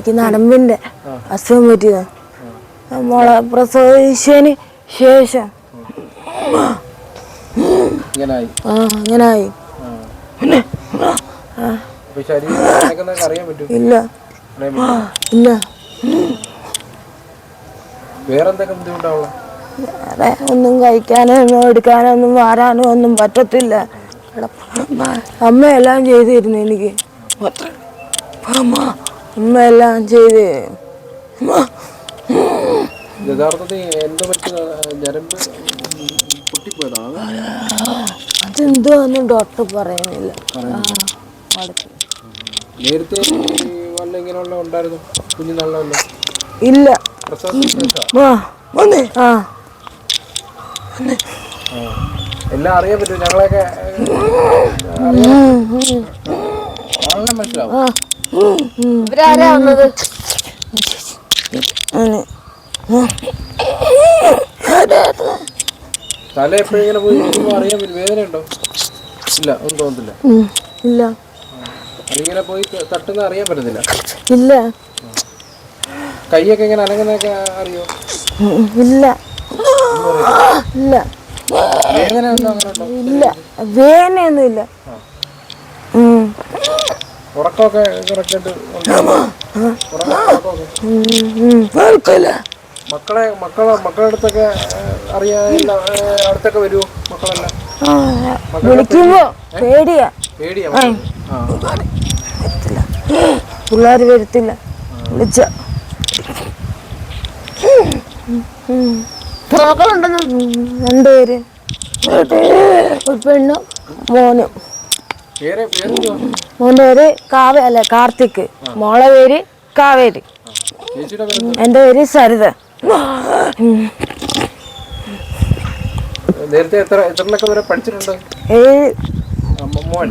എനിക്ക് നടമ്പിന്റെ അസുഖം പറ്റിയതാ. മോളെ പ്രസവിച്ചതിന് ശേഷം. ആ അങ്ങനായി ഇല്ല. ഇല്ല. വേറെ ഒന്നും കഴിക്കാനോ ഒന്നും എടുക്കാനോ ഒന്നും മാറാനോ ഒന്നും പറ്റത്തില്ല. അമ്മയെല്ലാം ചെയ്തിരുന്നു എനിക്ക്. അമ്മ അമ്മ എല്ലാം ചെയ്ത്. യഥാർത്ഥത്തിൽ എന്തോ പറ്റി ഞരമ്പ് പൊട്ടിപ്പോയതാണ് അതെന്തോന്നും ഡോക്ടർ പറയുന്നില്ല. നേരത്തെ വല്ല ഇങ്ങനെയുള്ള ഉണ്ടായിരുന്നു? കുഞ്ഞുനാളിലെ വല്ല ഇല്ല. എല്ലാം അറിയാൻ പറ്റും. ഞങ്ങളെയൊക്കെ മനസ്സിലാവും. ഇവരാരാ വന്നത്? തല എപ്പോഴിങ്ങനെ പോയി അറിയാൻ പറ്റും വേദന ഉണ്ടോ ഇല്ല ഒന്നും തോന്നുന്നില്ല ഇല്ല. അതിങ്ങനെ പോയി തട്ടുന്ന അറിയാൻ പറ്റത്തില്ല. ഇല്ല. കൈയൊക്കെ ഇങ്ങനെ അനങ്ങുന്നതൊക്കെ അറിയോ? ഇല്ല. ഇല്ല. വേദന ഒന്നും അങ്ങനെ ഇല്ല. ഉം. ഉറക്കമൊക്കെ. കേൾക്കില്ല മക്കളെ മക്കളെ മക്കളുടെ അടുത്തൊക്കെ അറിയാൻ അടുത്തൊക്കെ വരുമോ മക്കളെല്ലാം? ആ, വിളിക്കുമ്പോ പേടിയാ. പേടിയാ പിള്ളേർ വരത്തില്ല. വിളിച്ച. മക്കളുണ്ടെന്ന് രണ്ടുപേര്. ഒരു പെണ്ണും മോനും. മോന്റെ പേര് കാവ അല്ല കാർത്തിക്. മോളെ പേര് കാവേരി. എന്റെ പേര് എന്റെ പേര് സരിത. നേരത്തെ എത്ര എത്രലൊക്കെ വരെ പഠിച്ചിട്ടുണ്ട്? മോൻ.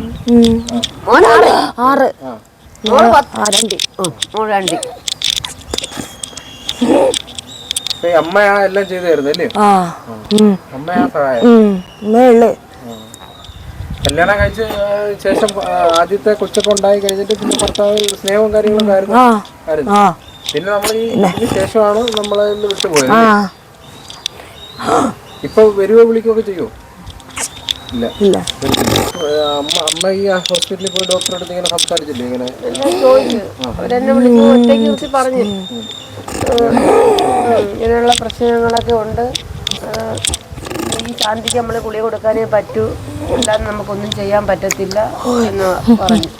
ആറ്. രണ്ട്. രണ്ടി. അമ്മയാ എല്ലാം ചെയ്തു തരുന്നത് അല്ലേ. അമ്മയാ സഹായം. കല്യാണം കഴിച്ച ശേഷം ആദ്യത്തെ കൊച്ചൊക്കെ ഉണ്ടായി കഴിഞ്ഞിട്ട് പിന്നെ ഭർത്താവ് സ്നേഹവും കാര്യങ്ങളും ആയിരുന്നു. പിന്നെ നമ്മൾ ഈ ശേഷമാണ് നമ്മളെ വിട്ടുപോയത്. ആ. ഇപ്പൊ വരുവോ വിളിക്കുകയൊക്കെ ചെയ്യുമോ ഇല്ല. ഇല്ല. അമ്മ അമ്മ ഈ ഹോസ്പിറ്റലിൽ പോയി ഡോക്ടറെ അടുത്ത് ഇങ്ങനെ സംസാരിച്ചില്ലേ ഇങ്ങനെ? അവരെന്നെ വിളിച്ചു ഒറ്റയ്ക്ക് കുറിച്ച് പറഞ്ഞു. ഇങ്ങനെയുള്ള പ്രശ്നങ്ങളൊക്കെ ഉണ്ട്. ഈ ശാന്തിക്ക് നമ്മൾ കുളി കൊടുക്കാനേ പറ്റൂ. അല്ലാതെ നമുക്കൊന്നും ചെയ്യാൻ പറ്റത്തില്ല എന്ന് പറഞ്ഞു.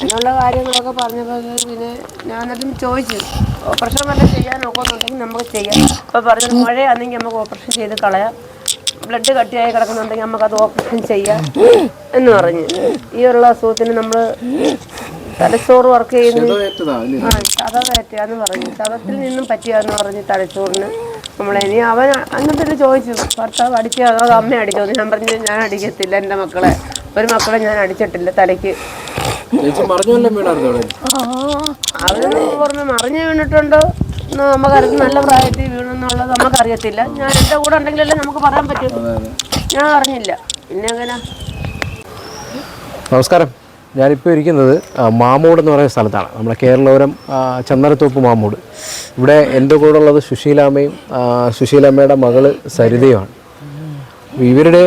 അങ്ങനെയുള്ള കാര്യങ്ങളൊക്കെ പറഞ്ഞപ്പോൾ പിന്നെ ഞാൻ എന്നിട്ടും ചോദിച്ചു. ഓപ്പറേഷൻ വല്ല ചെയ്യാൻ നോക്കുന്നുണ്ടെങ്കിൽ നമുക്ക് ചെയ്യാം. അപ്പോൾ പറഞ്ഞത് മഴയാണെങ്കിൽ നമുക്ക് ഓപ്പറേഷൻ ചെയ്ത് കളയാം. ബ്ലഡ് കട്ടിയായി കിടക്കുന്നുണ്ടെങ്കിൽ നമുക്കത് ഓപ്പറേഷൻ ചെയ്യാം. എന്ന് പറഞ്ഞു. ഈ ഉള്ള അസുഖത്തിന് നമ്മൾ തലച്ചോറ് വർക്ക് ചെയ്യുന്ന ആ ശതവേറ്റയാന്ന് പറഞ്ഞു. ചതത്തിൽ നിന്നും പറ്റിയാന്ന് പറഞ്ഞു തലച്ചോറിന് നമ്മളെ ഇനി അവൻ അങ്ങനത്തെ ചോദിച്ചു. ഭർത്താവ് അടിച്ചോ അതോ അമ്മ അടിച്ചോ ഞാൻ പറഞ്ഞു ഞാൻ അടിക്കത്തില്ല എന്റെ മക്കളെ. ഒരു മക്കളെ ഞാൻ അടിച്ചിട്ടില്ല തലയ്ക്ക്. അവർ പറഞ്ഞു മറിഞ്ഞു വീണിട്ടുണ്ടോ? നമുക്ക് നമുക്കറിയാം നല്ല പ്രായത്തിൽ വീണെന്നുള്ളത് നമുക്കറിയത്തില്ല. ഞാൻ എന്റെ കൂടെ ഉണ്ടെങ്കിലല്ലേ നമുക്ക് പറയാൻ പറ്റും. ഞാൻ അറിഞ്ഞില്ല. പിന്നെ എങ്ങനെ? നമസ്കാരം. ഞാനിപ്പോൾ ഇരിക്കുന്നത് മാമൂട് എന്ന് പറയുന്ന സ്ഥലത്താണ്. നമ്മുടെ കേരളപുരം ചന്ദനത്തോപ്പ് മാമൂട്. ഇവിടെ എന്റെ കൂടെ ഉള്ളത് സുശീലാമ്മയും സുശീലാമ്മയുടെ മകൾ സരിതയുമാണ്. ഇവരുടെ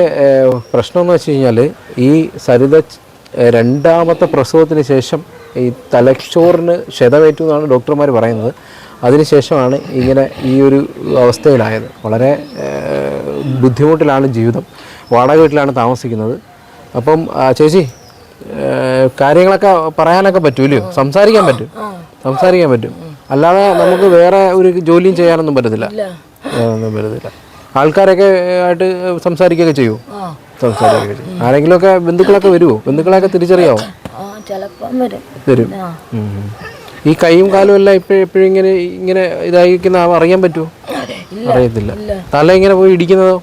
പ്രശ്നം എന്ന് വെച്ച് കഴിഞ്ഞാൽ ഈ സരിത രണ്ടാമത്തെ പ്രസവത്തിന് ശേഷം ഈ തലച്ചോറിന് ക്ഷതമേറ്റു എന്നാണ് ഡോക്ടർമാർ പറയുന്നത്. അതിനുശേഷമാണ് ഇങ്ങനെ ഈ ഒരു അവസ്ഥയിലായത്. വളരെ ബുദ്ധിമുട്ടിലാണ് ജീവിതം. വാടക വീട്ടിലാണ് താമസിക്കുന്നത്. അപ്പം ചേച്ചി കാര്യങ്ങളൊക്കെ പറയാനൊക്കെ പറ്റൂലയോ സംസാരിക്കാൻ പറ്റും. സംസാരിക്കാൻ പറ്റും. അല്ലാതെ നമുക്ക് വേറെ ഒരു ജോലിയും ചെയ്യാനൊന്നും പറ്റത്തില്ല. ഒന്നും പറ്റത്തില്ല. ആൾക്കാരൊക്കെ ആയിട്ട് സംസാരിക്കുകയൊക്കെ ചെയ്യുമോ സംസാരിക്കുകയൊക്കെ ചെയ്യും. ആരെങ്കിലുമൊക്കെ ബന്ധുക്കളൊക്കെ വരുമോ ബന്ധുക്കളെയൊക്കെ തിരിച്ചറിയാവോ? വരും. ഈ കൈയും കാലും എല്ലാം ഇപ്പോഴും എപ്പോഴും ഇങ്ങനെ ഇങ്ങനെ ഇതായിരിക്കുന്ന അറിയാൻ പറ്റുമോ അറിയത്തില്ല. തല ഇങ്ങനെ പോയി ഇടിക്കുന്നതോ?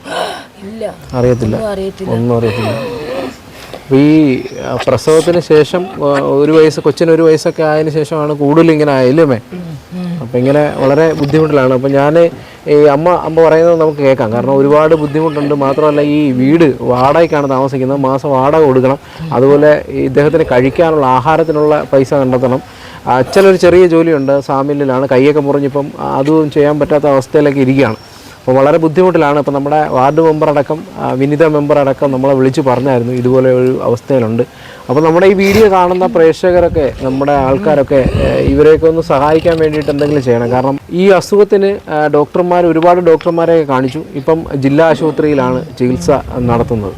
അറിയത്തില്ല. ഒന്നും അറിയത്തില്ല. അപ്പോൾ ഈ പ്രസവത്തിന് ശേഷം ഒരു വയസ്സ് കൊച്ചിന് ഒരു വയസ്സൊക്കെ ആയതിനു ശേഷമാണ് കൂടുതൽ ഇങ്ങനെ ആയാലുമേ അപ്പം ഇങ്ങനെ വളരെ ബുദ്ധിമുട്ടിലാണ്. അപ്പം ഞാൻ ഈ അമ്മ അമ്മ പറയുന്നത് നമുക്ക് കേൾക്കാം. കാരണം ഒരുപാട് ബുദ്ധിമുട്ടുണ്ട്. മാത്രമല്ല ഈ വീട് വാടകയ്ക്കാണ് താമസിക്കുന്നത്. മാസം വാടക കൊടുക്കണം. അതുപോലെ ഇദ്ദേഹത്തിന് കഴിക്കാനുള്ള ആഹാരത്തിനുള്ള പൈസ കണ്ടെത്തണം. അച്ഛനൊരു ചെറിയ ജോലിയുണ്ട്. സാമില്ലിലാണ് കൈയൊക്കെ മുറിഞ്ഞിപ്പം അതും ചെയ്യാൻ പറ്റാത്ത അവസ്ഥയിലൊക്കെ ഇരിക്കുകയാണ്. അപ്പോൾ വളരെ ബുദ്ധിമുട്ടിലാണ്. ഇപ്പോൾ നമ്മുടെ വാർഡ് മെമ്പർ അടക്കം വിനിത മെമ്പർ അടക്കം നമ്മളെ വിളിച്ച് പറഞ്ഞായിരുന്നു. ഇതുപോലെ ഒരു അവസ്ഥയിലുണ്ട്. അപ്പോൾ നമ്മുടെ ഈ വീഡിയോ കാണുന്ന പ്രേക്ഷകരൊക്കെ നമ്മുടെ ആൾക്കാരൊക്കെ ഇവരെയൊക്കെ ഒന്ന് സഹായിക്കാൻ വേണ്ടിയിട്ട് എന്തെങ്കിലും ചെയ്യണം. കാരണം ഈ അസുഖത്തിന് ഡോക്ടർമാർ ഒരുപാട് ഡോക്ടർമാരെ കാണിച്ചു. ഇപ്പം ജില്ലാ ആശുപത്രിയിലാണ് ചികിത്സ നടത്തുന്നത്.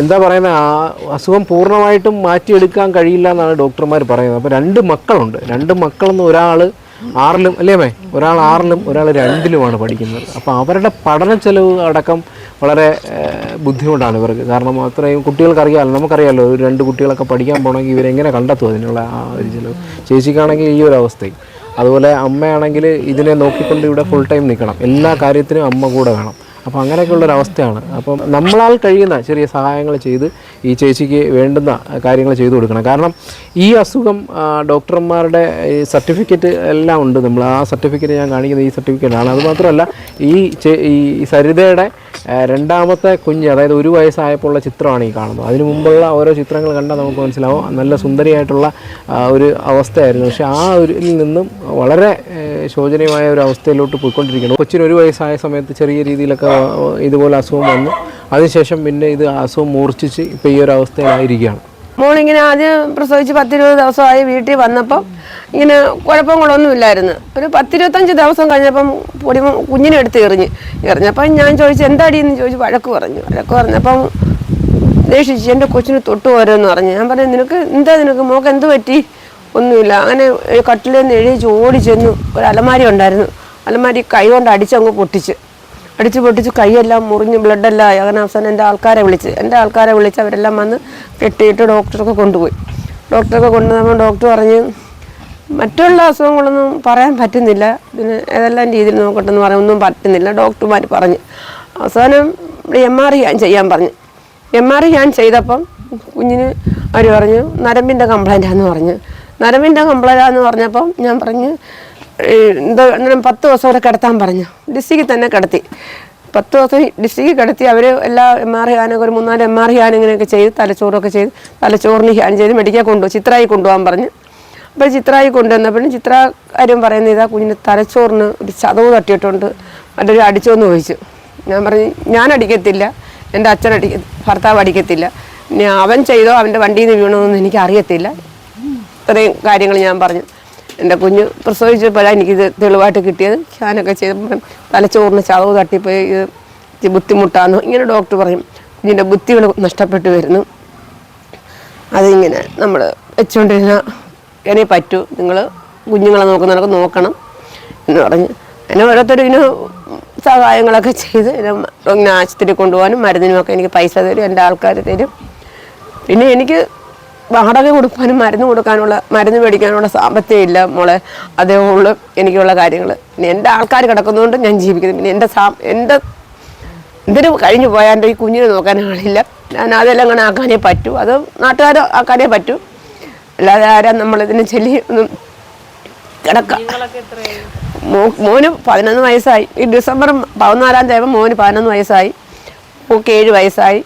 എന്താ പറയുന്നത് ആ അസുഖം പൂർണമായിട്ടും മാറ്റിയെടുക്കാൻ കഴിയില്ല എന്നാണ് ഡോക്ടർമാർ പറയുന്നത്. അപ്പോൾ രണ്ട് മക്കളുണ്ട്. രണ്ട് മക്കളെന്ന് ഒരാൾ ആറിലും അല്ലേ മേ ഒരാൾ ആറിലും ഒരാൾ രണ്ടിലുമാണ് പഠിക്കുന്നത്. അപ്പോൾ അവരുടെ പഠന ചെലവ് അടക്കം വളരെ ബുദ്ധിമുട്ടാണ് ഇവർക്ക്. കാരണം അത്രയും കുട്ടികൾക്ക് അറിയാമല്ലോ നമുക്കറിയാമല്ലോ ഒരു രണ്ട് കുട്ടികളൊക്കെ പഠിക്കാൻ പോകണമെങ്കിൽ ഇവരെങ്ങനെ കണ്ടെത്തും അതിനുള്ള ആ ഒരു ചിലവ്? ചേച്ചിക്കാണെങ്കിൽ ഈ ഒരു അവസ്ഥയും. അതുപോലെ അമ്മയാണെങ്കിൽ ഇതിനെ നോക്കിക്കൊണ്ട് ഇവിടെ ഫുൾ ടൈം നിൽക്കണം. എല്ലാ കാര്യത്തിനും അമ്മ കൂടെ വേണം. അപ്പോൾ അങ്ങനെയൊക്കെയുള്ള ഒരു അവസ്ഥയാണ് അപ്പം നമ്മളാൽ കഴിയുന്ന ചെറിയ സഹായങ്ങൾ ചെയ്ത് ഈ ചേച്ചിക്ക് വേണ്ടുന്ന കാര്യങ്ങൾ ചെയ്തു കൊടുക്കണം. കാരണം ഈ അസുഖം ഡോക്ടർമാരുടെ സർട്ടിഫിക്കറ്റ് എല്ലാം ഉണ്ട്. നമ്മൾ ആ സർട്ടിഫിക്കറ്റ് ഞാൻ കാണിക്കുന്ന ഈ സർട്ടിഫിക്കറ്റാണ്. അതുമാത്രമല്ല ഈ ഈ സരിതയുടെ രണ്ടാമത്തെ കുഞ്ഞ് അതായത് ഒരു വയസ്സായപ്പോൾ ഉള്ള ചിത്രമാണ് ഈ കാണുന്നത്. അതിനു മുമ്പുള്ള ഓരോ ചിത്രങ്ങൾ കണ്ടാൽ നമുക്ക് മനസ്സിലാവും. നല്ല സുന്ദരിയായിട്ടുള്ള ഒരു അവസ്ഥയായിരുന്നു. പക്ഷേ ആ ഒരു നിന്നും വളരെ ശോചനീയമായ ഒരു അവസ്ഥയിലോട്ട് പോയിക്കൊണ്ടിരിക്കുന്നു. കൊച്ചിന് ഒരു വയസ്സായ സമയത്ത് ചെറിയ രീതിയിലൊക്കെ ഇതുപോലെ അസുഖം വന്നു. അതിനുശേഷം പിന്നെ ഇത് അസുഖം മൂർച്ഛിച്ച് ഇപ്പോൾ ഈ ഒരു അവസ്ഥയിലായിരിക്കുകയാണ്. മോളിങ്ങനെ ആദ്യം പ്രസവിച്ച് പത്തിരുപത് ദിവസമായി വീട്ടിൽ വന്നപ്പം ഇങ്ങനെ കുഴപ്പങ്ങളൊന്നും ഇല്ലായിരുന്നു ഒരു പത്തിരുപത്തഞ്ച് ദിവസം കഴിഞ്ഞപ്പം പൊടി കുഞ്ഞിനെ എടുത്ത് എറിഞ്ഞ്. എറിഞ്ഞപ്പം ഞാൻ ചോദിച്ചു എന്താടി എന്ന് ചോദിച്ചു വഴക്ക് പറഞ്ഞു. വഴക്ക് പറഞ്ഞപ്പം ദേഷിച്ച് എന്റെ കൊച്ചിന് തൊട്ട് പോരെന്ന് പറഞ്ഞു. ഞാൻ പറഞ്ഞു നിനക്ക് എന്താ നിനക്ക്? മോക്ക് എന്ത് പറ്റി? ഒന്നുമില്ല. അങ്ങനെ കട്ടിലേന്ന് എഴുതി ചോടി ചെന്നു. ഒരു അലമാരി ഉണ്ടായിരുന്നു. അലമാരി കൈ കൊണ്ട് അടിച്ചങ്ങ് പൊട്ടിച്ച്. അടിച്ച് പൊട്ടിച്ച് കൈയെല്ലാം മുറിഞ്ഞ് ബ്ലഡെല്ലാം ആയി. അങ്ങനെ അവസാനം എന്റെ ആൾക്കാരെ വിളിച്ച്. എന്റെ ആൾക്കാരെ വിളിച്ച് അവരെല്ലാം വന്ന് കെട്ടിയിട്ട് ഡോക്ടറൊക്കെ കൊണ്ടുപോയി. ഡോക്ടറൊക്കെ കൊണ്ടുവന്നപ്പോൾ ഡോക്ടർ പറഞ്ഞ് മറ്റുള്ള അസുഖങ്ങളൊന്നും പറയാൻ പറ്റുന്നില്ല. ഇതിന് ഏതെല്ലാം രീതിയിൽ നോക്കട്ടെന്ന് പറയാൻ ഒന്നും പറ്റുന്നില്ല ഡോക്ടർമാർ പറഞ്ഞ്. അവസാനം എം ആർ ഞാൻ ചെയ്യാൻ പറഞ്ഞു. എം ആർ ഞാൻ ചെയ്തപ്പം കുഞ്ഞിന് അവർ പറഞ്ഞു നരമ്പിന്റെ കംപ്ലൈന്റാന്ന് പറഞ്ഞു. നരമ്പിന്റെ കംപ്ലൈന്റാന്ന് പറഞ്ഞപ്പം ഞാൻ പറഞ്ഞു "ഏ, എന്തോ അന്നേരം പത്ത് ദിവസം അവിടെ കിടത്താൻ പറഞ്ഞു. ഡിസ്ട്രിക്റ്റിൽ തന്നെ കിടത്തി. പത്ത് ദിവസം ഡിസ്ട്രിക്റ്റിൽ കിടത്തി അവർ എല്ലാ എം ആർ ഹാനൊക്കെ ഒരു മൂന്നാൽ എം ആർ ഹാൻ ഇങ്ങനെയൊക്കെ ചെയ്ത് തലച്ചോറൊക്കെ ചെയ്ത് തലച്ചോറിന് ഹാൻ ചെയ്ത് മെഡിക്കൽ കൊണ്ടുപോകും ചിത്രായി കൊണ്ടുപോകാൻ പറഞ്ഞു. അപ്പോൾ ചിത്രായി കൊണ്ടുവന്നപ്പോഴും ചിത്ര കാര്യം പറയുന്നത് ഇതാ കുഞ്ഞിന് തലച്ചോറിന് ഒരു ചതവ് തട്ടിയിട്ടുണ്ട്. മറ്റൊരു അടിച്ചോന്ന് ചോദിച്ചു. ഞാൻ പറഞ്ഞു ഞാൻ അടിക്കത്തില്ല. എന്റെ അച്ഛൻ അടിക്ക ഭർത്താവ് അടിക്കത്തില്ല. അവൻ ചെയ്തോ അവന്റെ വണ്ടിയിൽ നിന്ന് വീണോന്ന് എനിക്ക് അറിയത്തില്ല ഇത്രയും കാര്യങ്ങൾ ഞാൻ പറഞ്ഞു. എന്റെ കുഞ്ഞ് പ്രസവിച്ചപ്പോഴാണ് എനിക്കിത് തെളിവായിട്ട് കിട്ടിയത്. ഞാനൊക്കെ ചെയ്തപ്പോൾ തലച്ചോറിന് ചതവ് തട്ടിപ്പോയി ഇത് ബുദ്ധിമുട്ടാന്ന് ഇങ്ങനെ ഡോക്ടർ പറയും. കുഞ്ഞിന്റെ ബുദ്ധികൾ നഷ്ടപ്പെട്ടു വരുന്നു. അതിങ്ങനെ നമ്മൾ വെച്ചുകൊണ്ടിരുന്ന ഇനി പറ്റൂ. നിങ്ങൾ കുഞ്ഞുങ്ങളെ നോക്കുന്നവരൊക്കെ നോക്കണം എന്ന് പറഞ്ഞ് എന്നെ ഓരോരുത്തരും ഇങ്ങനെ സഹായങ്ങളൊക്കെ ചെയ്ത് ഇങ്ങനെ ആശുപത്രി കൊണ്ടുപോകാനും മരുന്നിനുമൊക്കെ എനിക്ക് പൈസ തരും എന്റെ ആൾക്കാർ തരും. പിന്നെ എനിക്ക് വാടക കൊടുക്കാനും മരുന്ന് കൊടുക്കാനുള്ള മരുന്ന് മേടിക്കാനുള്ള സാമ്പത്തികം ഇല്ല മോളെ. അതേ എനിക്കുള്ള കാര്യങ്ങൾ പിന്നെ എന്റെ ആൾക്കാർ കിടക്കുന്നതുകൊണ്ട് ഞാൻ ജീവിക്കുന്നു. പിന്നെ എന്റെ സാ എന്റെ എന്തിനു കഴിഞ്ഞു പോയാൽ എന്റെ ഈ കുഞ്ഞിനെ നോക്കാൻ ആളില്ല. ഞാൻ അതെല്ലാം അങ്ങനെ ആക്കാനേ പറ്റൂ. അത് നാട്ടുകാർ ആക്കാനേ പറ്റൂ. അല്ലാതെ ആരാ നമ്മളിതിനെ ചൊല്ലി ഒന്നും കിടക്കാം. മോന് പതിനൊന്ന് വയസ്സായി. ഈ ഡിസംബർ പതിനാലാം തീയതി മോന് പതിനൊന്ന് വയസ്സായി. മോക്ക് ഏഴ് വയസ്സായി.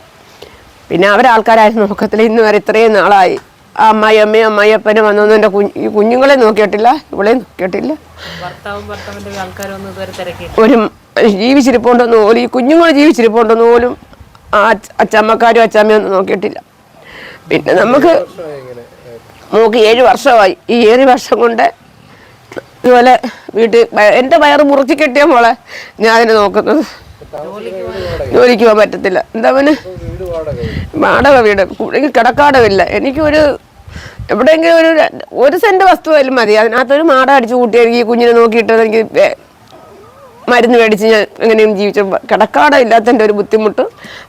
പിന്നെ അവരാൾക്കാരായിരുന്നു നോക്കത്തില്ല ഇന്ന് വരെ ഇത്രയും നാളായി. ആ അമ്മായി അമ്മയും അമ്മായിയപ്പനും വന്നൊന്നും എന്റെ കുഞ്ഞ് കുഞ്ഞുങ്ങളെ നോക്കിയിട്ടില്ല ഇവളെ നോക്കിയിട്ടില്ല. ഒരു ജീവിച്ചിരിപ്പുണ്ടെന്ന് പോലും ഈ കുഞ്ഞുങ്ങൾ ജീവിച്ചിരിപ്പുണ്ടെന്ന് പോലും ആ അച്ചമ്മക്കാരും അച്ചമ്മയും ഒന്നും നോക്കിയിട്ടില്ല. പിന്നെ നമുക്ക് നമുക്ക് ഏഴ് വർഷമായി. ഈ ഏഴ് വർഷം കൊണ്ട് ഇതുപോലെ വീട്ടിൽ എന്റെ വയറ് മുറുക്കി കെട്ടിയ മോളെ ഞാൻ അതിനെ നോക്കുന്നത്. ജോലിക്ക് പോകാൻ പറ്റത്തില്ല. എന്താ പിന്നെ വാടക വീട് എനിക്ക് കിടക്കാടമില്ല എനിക്കൊരു എവിടെയെങ്കിലും ഒരു ഒരു സെന്റ് വസ്തുവായാലും മതി. അതിനകത്തൊരു മാട അടിച്ചു കൂട്ടി എനിക്ക് ഈ കുഞ്ഞിനെ നോക്കിയിട്ട് എനിക്ക് മരുന്ന് മേടിച്ച് ഞാൻ എങ്ങനെയും ജീവിച്ച കിടക്കാടം ഇല്ലാത്തതിന്റെ ഒരു ബുദ്ധിമുട്ട്.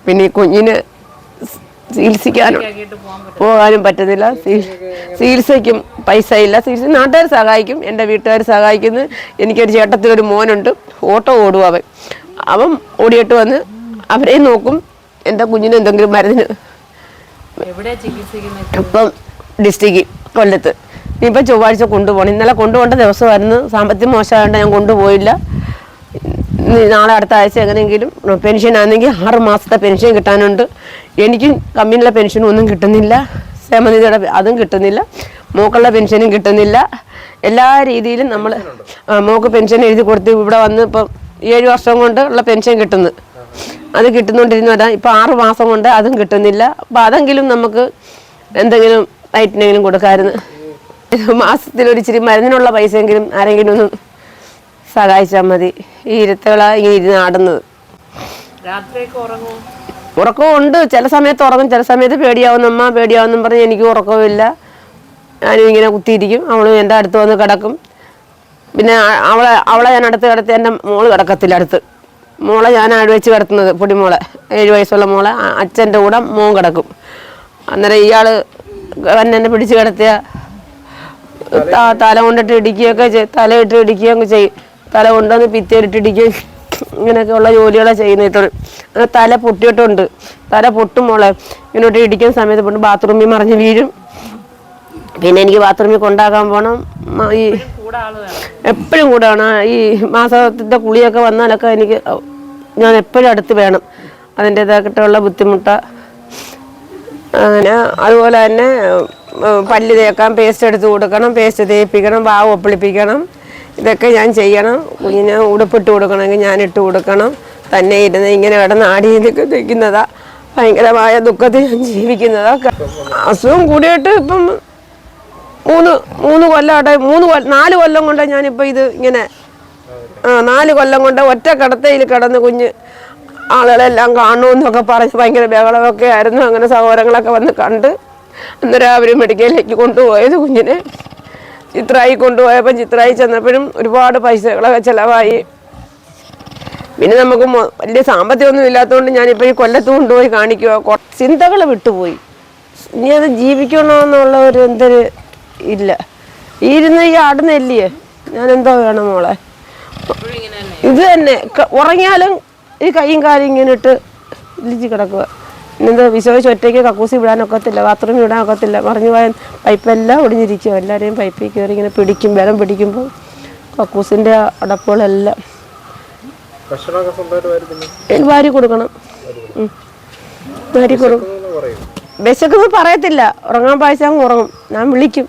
പിന്നെ ഈ കുഞ്ഞിനെ ചികിത്സിക്കാനും പോകാനും പറ്റുന്നില്ല ചികിത്സയ്ക്കും പൈസ ഇല്ല ചികിത്സ നാട്ടുകാർ സഹായിക്കും. എന്റെ വീട്ടുകാർ സഹായിക്കുന്നു. എനിക്കൊരു ചേട്ടത്തിലൊരു മോനുണ്ട്. ഓട്ടോ ഓടും അവൻ. അവൻ ഓടിയിട്ട് വന്ന് അവരെയും നോക്കും. എന്റെ കുഞ്ഞിന് എന്തെങ്കിലും മരുന്നിന് ഇപ്പം ഡിസ്ട്രിക്ട് കൊല്ലത്ത്. ഇനിയിപ്പോൾ ചൊവ്വാഴ്ച കൊണ്ടുപോകണം. ഇന്നലെ കൊണ്ടുപോകേണ്ട ദിവസമായിരുന്നു. സാമ്പത്തികം മോശമായതുകൊണ്ട് ഞാൻ കൊണ്ടുപോയില്ല. നാളെ അടുത്ത ആഴ്ച എങ്ങനെയെങ്കിലും പെൻഷൻ ആണെങ്കിൽ ആറ് മാസത്തെ പെൻഷൻ കിട്ടാനുണ്ട്. എനിക്കും കമ്പനിയിലെ പെൻഷനും ഒന്നും കിട്ടുന്നില്ല. സേമനിധിയുടെ അതും കിട്ടുന്നില്ല. മോക്കുള്ള പെൻഷനും കിട്ടുന്നില്ല. എല്ലാ രീതിയിലും നമ്മൾ മോക്ക് പെൻഷൻ എഴുതി കൊടുത്ത് ഇവിടെ വന്ന് ഇപ്പം ഏഴ് വർഷം കൊണ്ട് ഉള്ള പെൻഷൻ കിട്ടുന്നു. അത് കിട്ടുന്നുകൊണ്ടിരുന്നതാ ഇപ്പം ആറ് മാസം കൊണ്ട് അതും കിട്ടുന്നില്ല. അപ്പം അതെങ്കിലും നമുക്ക് എന്തെങ്കിലും ലൈറ്റിനെങ്കിലും കൊടുക്കാമായിരുന്നു. ഒരു ഇച്ചിരി മരുന്നിനുള്ള പൈസയെങ്കിലും ആരെങ്കിലും ഒന്ന് സഹായിച്ചാൽ മതി. ഈ ഇരുത്തകളാ ഇങ്ങനെ ഇരുന്ന് ആടുന്നത്. ഉറക്കവും ഉണ്ട്. ചില സമയത്ത് ഉറങ്ങും. ചില സമയത്ത് പേടിയാവുന്ന. അമ്മ പേടിയാവുന്നു പറഞ്ഞ് എനിക്ക് ഉറക്കവുമില്ല ഞാനും ഇങ്ങനെ കുത്തിയിരിക്കും. അവളും എന്റെ അടുത്ത് വന്ന് കിടക്കും. പിന്നെ അവളെ അവളെ ഞാൻ അടുത്ത് കിടത്തി എന്റെ മോൾ കിടക്കത്തില്ല അടുത്ത്. മോളെ ഞാൻ ആട് വെച്ച് കിടത്തുന്നത് പൊടിമോളെ. ഏഴ് വയസ്സുള്ള മോളെ അച്ഛന്റെ കൂടെ മോൻ കിടക്കും. അന്നേരം ഇയാൾ എന്നെ പിടിച്ച് കിടത്തിയ തല കൊണ്ടിട്ട് ഇടിക്കുകയൊക്കെ ചെയ്യും തലയിട്ട് ഇടിക്കുകയൊക്കെ ചെയ്യും. തല കൊണ്ടുവന്ന് പിത്തേലിട്ട് ഇടിക്കുകയും ഇങ്ങനെയൊക്കെയുള്ള ജോലികളെ ചെയ്യുന്നിട്ടുണ്ട് തല പൊട്ടിയിട്ടുണ്ട്. തല പൊട്ടും മോളെ. ഇങ്ങോട്ട് ഇടിക്കുന്ന സമയത്ത് കൊണ്ട് ബാത്റൂമിൽ മറിഞ്ഞ് വീഴും. പിന്നെ എനിക്ക് ബാത്റൂമിൽ കൊണ്ടാക്കാൻ പോകണം ഈ എപ്പോഴും കൂടെ വേണം ഈ മാസത്തിന്റെ കുളിയൊക്കെ വന്നാലൊക്കെ എനിക്ക് ഞാൻ എപ്പോഴും അടുത്ത് വേണം. അതിന്റേതായിട്ടുള്ള ബുദ്ധിമുട്ട്. അങ്ങനെ അതുപോലെ തന്നെ പല്ല് തേക്കാൻ പേസ്റ്റ് എടുത്ത് കൊടുക്കണം പേസ്റ്റ് തേപ്പിക്കണം വാവ് ഒപ്പിളിപ്പിക്കണം. ഇതൊക്കെ ഞാൻ ചെയ്യണം. കുഞ്ഞിന് ഉടുപ്പിട്ട് കൊടുക്കണമെങ്കിൽ ഞാൻ ഇട്ട് കൊടുക്കണം. തന്നെ ഇരുന്ന് ഇങ്ങനെ കിടന്ന് ആടിയൊക്കെ തയ്ക്കുന്നതാ ഭയങ്കരമായ ദുഃഖത്തിൽ ഞാൻ ജീവിക്കുന്നതാ. അസുഖം കൂടിയിട്ട് ഇപ്പം മൂന്ന് മൂന്ന് കൊല്ലമാട്ടെ മൂന്ന് കൊല്ലം നാല് കൊല്ലം കൊണ്ട് ഞാനിപ്പോൾ ഇത് ഇങ്ങനെ ആ നാല് കൊല്ലം കൊണ്ട് ഒറ്റ കിടത്തയിൽ കിടന്ന് കുഞ്ഞ് ആളുകളെല്ലാം കാണുമെന്നൊക്കെ പറഞ്ഞ് ഭയങ്കര ബഹളമൊക്കെ ആയിരുന്നു. അങ്ങനെ സഹോദരങ്ങളൊക്കെ വന്ന് കണ്ട് അന്നേരം അവർ മെഡിക്കലിലേക്ക് കൊണ്ടുപോയത് കുഞ്ഞിനെ. ചിത്രായി കൊണ്ടുപോയപ്പോൾ ചിത്രായി ചെന്നപ്പോഴും ഒരുപാട് പൈസകളൊക്കെ ചിലവായി. പിന്നെ നമുക്ക് വലിയ സാമ്പത്തികമൊന്നും ഇല്ലാത്തതുകൊണ്ട് ഞാനിപ്പോൾ ഈ കൊല്ലത്ത് കൊണ്ടുപോയി കാണിക്കുക ചിന്തകൾ വിട്ടുപോയി. ഇനി അത് ജീവിക്കണമെന്നുള്ള ഒരു എന്തൊരു ഇല്ല. ഇരുന്ന് ഈ നെല്ലിയേ. ഞാൻ എന്തോ വേണം മോളെ? ഇത് തന്നെ. ഉറങ്ങിയാലും ഈ കൈയും കാലും ഇങ്ങനെ ഇട്ട് ഇലിച്ച് കിടക്കുക. ഇന്നെന്തോ വിശ്വസിച്ച് ഒറ്റയ്ക്ക് കക്കൂസി വിടാനൊക്കത്തില്ല ബാത്റൂമിൽ വിടാൻ ഒക്കത്തില്ല മറിഞ്ഞു പോയാൽ പൈപ്പെല്ലാം ഒടിഞ്ഞിരിക്കുക എല്ലാവരെയും പൈപ്പിൽ കയറി ഇങ്ങനെ പിടിക്കും ബലം പിടിക്കുമ്പോൾ കക്കൂസിന്റെ അടപ്പുകളെല്ലാം. വാരി കൊടുക്കണം. വാരി കൊടുക്കും വിശക്കുന്നത് പറയത്തില്ല. ഉറങ്ങാൻ പായസം ഉറങ്ങും. ഞാൻ വിളിക്കും.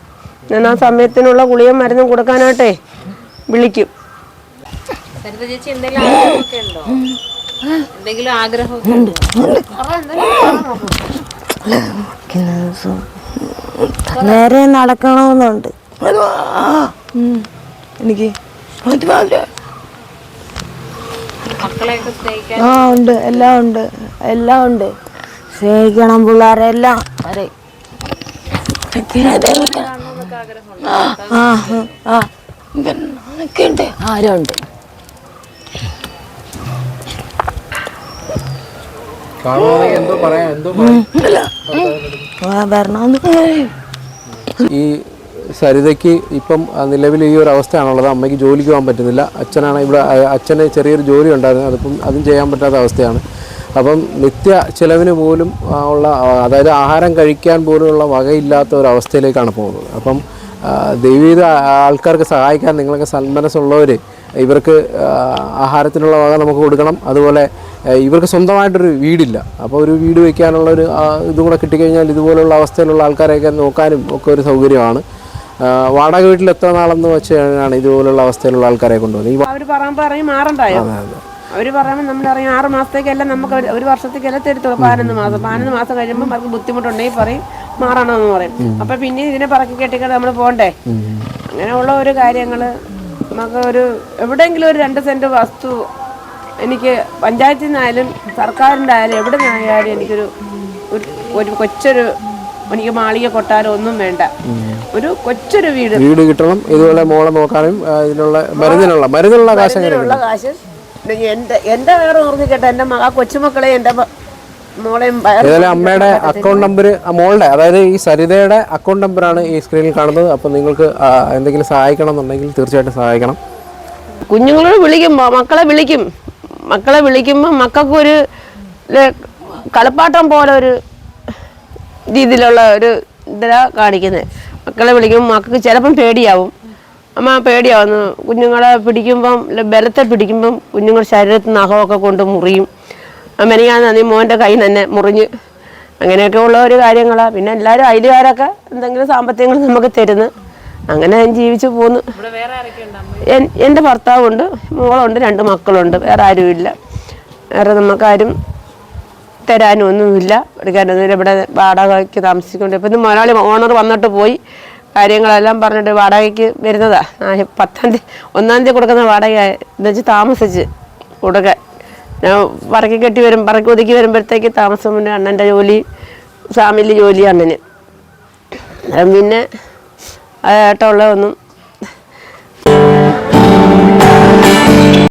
ഞാൻ ആ സമയത്തിനുള്ള ഗുളിയും മരുന്നും കൊടുക്കാനായിട്ടേ വിളിക്കും. സരിത ചേച്ചി എന്തെങ്കിലും ആഗ്രഹമൊക്കെ ഉണ്ടോ? എന്തെങ്കിലും ആഗ്രഹമൊക്കെ ഉണ്ടോ? നേരെ നടക്കണമെന്നുണ്ട്. എനിക്ക് ആ ഉണ്ട്. എല്ലാം ഉണ്ട്. എല്ലാം ഉണ്ട്. സ്നേഹിക്കണം പിള്ളേരെല്ലാം. അതെ. ആ ഉണ്ട് ഈ സരിതയ്ക്ക് ഇപ്പം നിലവിൽ ഈ ഒരു അവസ്ഥയാണുള്ളത്. അമ്മയ്ക്ക് ജോലിക്ക് പോകാൻ പറ്റുന്നില്ല. അച്ഛനാണ് ഇവിടെ അച്ഛന് ചെറിയൊരു ജോലി ഉണ്ടായിരുന്നു. അതിപ്പം അതും ചെയ്യാൻ പറ്റാത്ത അവസ്ഥയാണ്. അപ്പം നിത്യ ചിലവിന് പോലും ഉള്ള അതായത് ആഹാരം കഴിക്കാൻ പോലുമുള്ള വകയില്ലാത്ത ഒരു അവസ്ഥയിലേക്കാണ് പോകുന്നത്. അപ്പം ദൈവീത ആൾക്കാർക്ക് സഹായിക്കാൻ നിങ്ങളൊക്കെ സന്മനസ്സുള്ളവർ ഇവർക്ക് ആഹാരത്തിനുള്ള വക നമുക്ക് കൊടുക്കണം. അതുപോലെ ഇവർക്ക് സ്വന്തമായിട്ടൊരു വീടില്ല. അപ്പോൾ ഒരു വീട് വയ്ക്കാനുള്ള ഒരു ഇതും കൂടെ കിട്ടിക്കഴിഞ്ഞാൽ ഇതുപോലുള്ള അവസ്ഥയിലുള്ള ആൾക്കാരെയൊക്കെ നോക്കാനും ഒക്കെ ഒരു സൗകര്യമാണ്. വാടക വീട്ടിൽ എത്ര നാളെന്ന് വെച്ച് കഴിഞ്ഞാണ് ഇതുപോലുള്ള അവസ്ഥയിലുള്ള ആൾക്കാരെ കൊണ്ടുവന്നത് അവർ പറയുമ്പോൾ പറയും മാറണ്ടായോ? അവർ പറയുമ്പോൾ നമ്മൾ അറിയാം ആറ് മാസത്തേക്കല്ല നമുക്ക് ഒരു- വർഷത്തേക്കല്ല തരുത്തുള്ളൂ പതിനൊന്ന് മാസം. പതിനൊന്ന് മാസം കഴിയുമ്പോൾ അവർക്ക് ബുദ്ധിമുട്ടുണ്ടെങ്കിൽ പറയും മാറണമെന്ന് പറയും. അപ്പൊ പിന്നെ ഇതിനെ പറക്കി കെട്ടിക്കൊണ്ട് നമ്മൾ പോകണ്ടേ അങ്ങനെയുള്ള ഒരു കാര്യങ്ങൾ നമുക്ക് ഒരു എവിടെയെങ്കിലും ഒരു രണ്ട് സെന്റ് വസ്തു എനിക്ക് പഞ്ചായത്തിൽ നിന്നായാലും സർക്കാരിന്റെ ആയാലും എവിടെ നിന്നായാലും എനിക്കൊരു ഒരു- കൊച്ചൊരു എനിക്ക് മാളിക കൊട്ടാരം ഒന്നും വേണ്ട. ഒരു കൊച്ചൊരു വീട്. വീട് കിട്ടണം ഇതുപോലെ മോളെ നോക്കാനും ഇതിനുള്ള മരുന്നിനുള്ള മരുന്നിനുള്ള കാശ് എങ്ങനെ എന്റെ എന്റെ വേറെ ഓർമ്മിക്കട്ടെ എന്റെ മക കൊച്ചുമക്കളെ മോളെയും വയറ് അമ്മയുടെ അക്കൗണ്ട് നമ്പർ മോളുടെ അതായത് ഈ സരിതയുടെ അക്കൗണ്ട് നമ്പറാണ് ഈ സ്ക്രീനിൽ കാണുന്നത്. അപ്പോൾ നിങ്ങൾക്ക് ആ, എന്തെങ്കിലും സഹായിക്കണം എന്നുണ്ടെങ്കിൽ തീർച്ചയായിട്ടും സഹായിക്കണം. കുഞ്ഞുങ്ങളോട് വിളിക്കും മക്കളെ വിളിക്കും. മക്കളെ വിളിക്കുമ്പോൾ മക്കൾക്കൊരു ലെ- കളിപ്പാട്ടം പോലെ ഒരു രീതിയിലുള്ള ഒരു ഇതിലാണ് കാണിക്കുന്നത് മക്കളെ വിളിക്കുമ്പോൾ മക്കൾക്ക് ചിലപ്പം പേടിയാവും. അമ്മ പേടിയാവുന്ന. കുഞ്ഞുങ്ങളെ പിടിക്കുമ്പം ബലത്തെ പിടിക്കുമ്പം കുഞ്ഞുങ്ങളുടെ ശരീരത്തിൽ നഖമൊക്കെ കൊണ്ട് മുറിയും. മെനിയാന്ന് നീ മോന്റെ കൈ തന്നെ മുറിഞ്ഞ്. അങ്ങനെയൊക്കെ ഉള്ള ഒരു കാര്യങ്ങളാണ് പിന്നെ എല്ലാവരും അയലുകാരൊക്കെ എന്തെങ്കിലും സാമ്പത്തികങ്ങൾ നമുക്ക് തരുന്നു. അങ്ങനെ ഞാൻ ജീവിച്ചു പോന്നു. എന്റെ ഭർത്താവുണ്ട് മോളുണ്ട് രണ്ട് മക്കളുണ്ട്. വേറെ ആരുമില്ല. വേറെ നമുക്കാരും തരാനൊന്നുമില്ല. എടുക്കാനൊന്നുമില്ല ഇവിടെ വാടകയ്ക്ക് താമസിക്കുന്നുണ്ട് ഇപ്പം ഇന്ന് മലയാളി ഓണർ വന്നിട്ട് പോയി. കാര്യങ്ങളെല്ലാം പറഞ്ഞിട്ട് വാടകയ്ക്ക് വരുന്നതാ. പത്താം തീയതി ഒന്നാം തീയതി കൊടുക്കുന്ന വാടക എന്ന് വെച്ച് താമസിച്ച് കൊടുക്കാൻ. ഞാൻ പറക്കി കെട്ടി വരും പറക്കി ഒതുക്കി വരുമ്പോഴത്തേക്ക് താമസം പിന്നെ അണ്ണന്റെ ജോലി ഫാമിലി ജോലി അണ്ണന്. പിന്നെ ഏട്ടമുള്ള ഒന്നും